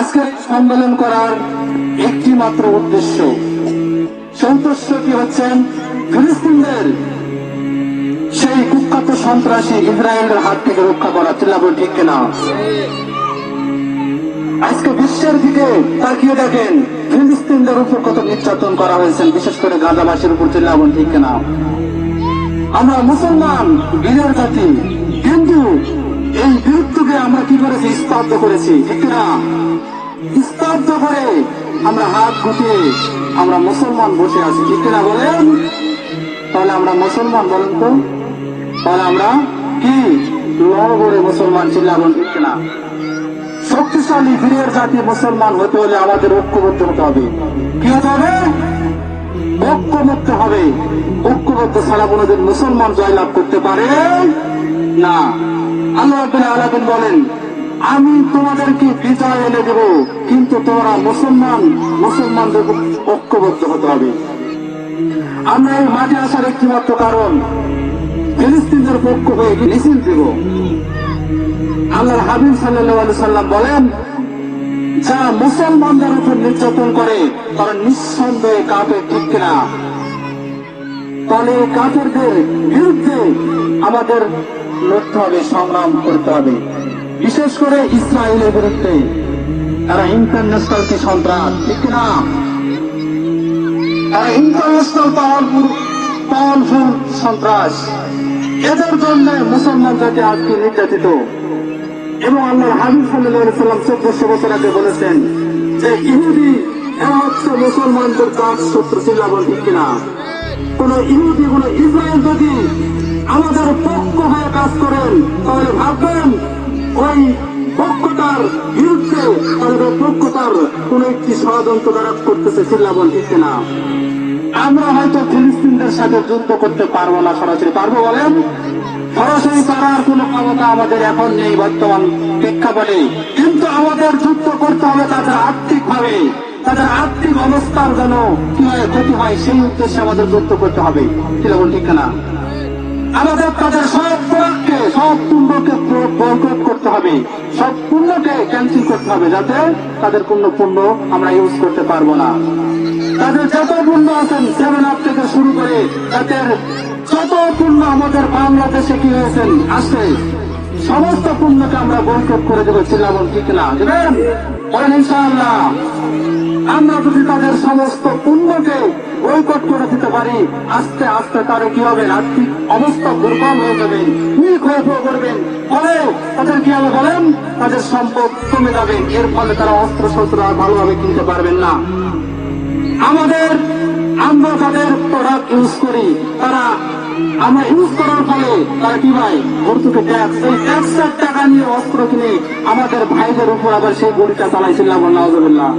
আজকের সম্মেলন করার একটি মাত্র উদ্দেশ্য। সে উদ্দেশ্যটি হচ্ছেন ফিলিস্তিনদের সেই কুখ্যাত সন্ত্রাসী ইসরায়েলের হাত থেকে রক্ষা করা চিল্লাবো ঠিক কিনা? আজকে বিশ্বের দিকে তাকিয়ে দেখেন ফিলিস্তিনদের উপর কত নির্যাতন করা হয়েছে, বিশেষ করে গাজাবাসীর উপর চিল্লাবন ঠিক কিনা? আমরা মুসলমান, বীরের জাতি কিন্তু এই বীরত্বকে আমরা কি করেছি? স্তব্ধ করেছি, ঠিক না স্তব্ধ করে আমরা হাত গুটিয়ে আমরা মুসলমান বসে আছি, ঠিক না বলেন? তাহলে আমরা মুসলমান বলেন তো? তাহলে আমরা কি? লড়ে মুসলমান চিল্লাবন ঠিক না শক্তিশালী বীরের জাতি মুসলমান হতে হলে আমাদের ঐক্যবদ্ধ হতে হবে। কি হতে হবে? ঐক্যবদ্ধ হবে। ঐক্যবদ্ধ ছাড়া কোনোদিন মুসলমান জয়লাভ করতে পারে না। আল্লাহ বলেন, আমি তোমাদেরকে বিজয় এনে দেব, কিন্তু তোমরা মুসলমান, মুসলমানদের ঐক্যবদ্ধ হতে হবে। আমরা এই মাঠে আসার একটি মাত্র কারণ, ফিলিস্তিনদের পক্ষ হয়ে মিছিল দেব। আল্লাহর হাবিব সাল্লাহ সাল্লাম বলেন যারা মুসলমানদের উপর নির্যাতন করে, তারা নিঃসন্দেহে কাপে ঠিক না তাহলে কাপেরদের বিরুদ্ধে আমাদের লড়তে হবে, সংগ্রাম করতে হবে। বিশেষ করে ইসরায়েলের বিরুদ্ধে তারা ইন্টারন্যাশনাল কি সন্ত্রাস, ঠিক না তারা ইন্টারন্যাশনাল পাওয়ারফুল পাওয়ারফুল সন্ত্রাস। এদের জন্য মুসলমান জাতি আজকে নির্যাতিত। এবং আল্লাহ হাবিব সাল্লাম চোদ্দশো বছর আগে বলেছেন যে ইহুদি হচ্ছে মুসলমানদের কাজ শত্রু চিল্লাবন ঠিক কিনা? কোন ইহুদি, কোন ইসরায়েল যদি আমাদের পক্ষ হয়ে কাজ করেন, তাহলে ভাববেন ওই পক্ষটার বিরুদ্ধে তাদের পক্ষটার কোন একটি ষড়যন্ত্র দ্বারা করতেছে চিল্লাবন ঠিক কিনা। আমরা হয়তো ফিলিস্তিনদের সাথে যুদ্ধ করতে পারব না সরাসরি, পারব বলেন? সরাসরি পারার কোন ক্ষমতা আমাদের এখন নেই, বর্তমান প্রেক্ষাপটে। কিন্তু আমাদের যুদ্ধ করতে হবে তাদের আর্থিক ভাবে তাদের আর্থিক অবস্থার যেন কি হয় ক্ষতি হয়, সেই উদ্দেশ্যে আমাদের যুদ্ধ করতে হবে। কীরকম ঠিক না আমাদের তাদের সব প্রোডাক্টকে সব পণ্যকে বয়কট করতে হবে। সব পণ্যকে ক্যান্সেল করতে হবে যাতে তাদের কোনো পণ্য আমরা ইউজ করতে পারব না। তাদের যত পণ্য আছেন সেভেন আপ থেকে শুরু করে তাদের যত পণ্য আমাদের বাংলাদেশে কি হয়েছেন আসে সমস্ত পণ্যকে আমরা বয়কট করে দেবো চিল্লাবন ঠিক না বলেন ইনশাআল্লাহ, আমরা যদি তাদের সমস্ত পণ্যকে বয়কট করে দিতে পারি, আস্তে আস্তে তারা কি হবে? আর্থিক অবস্থা দুর্বল হয়ে যাবে উইক হয়ে পড়বেন ফলে তাদের কি হবে বলেন? তাদের সম্পদ কমে যাবে। এর ফলে তারা অস্ত্র শস্ত্র আর ভালোভাবে কিনতে পারবেন না। আমাদের, আমরা তাদের প্রোডাক্ট ইউজ করি, তারা আমরা ইউজ করার ফলে তারা কি ভাই? ভর্তুকে ট্যাক্স এই ট্যাক্সের টাকা নিয়ে অস্ত্র কিনে আমাদের ভাইদের উপর আবার সেই গুলিটা চালাইছিলাম নজরুল্লাহ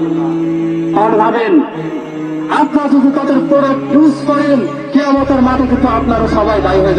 তাহলে ভাবেন, আপনারা যদি তাদের প্রোডাক্ট ইউজ করেন কেমতের মাঠে কিন্তু আপনারা সবাই দায়ী হয়ে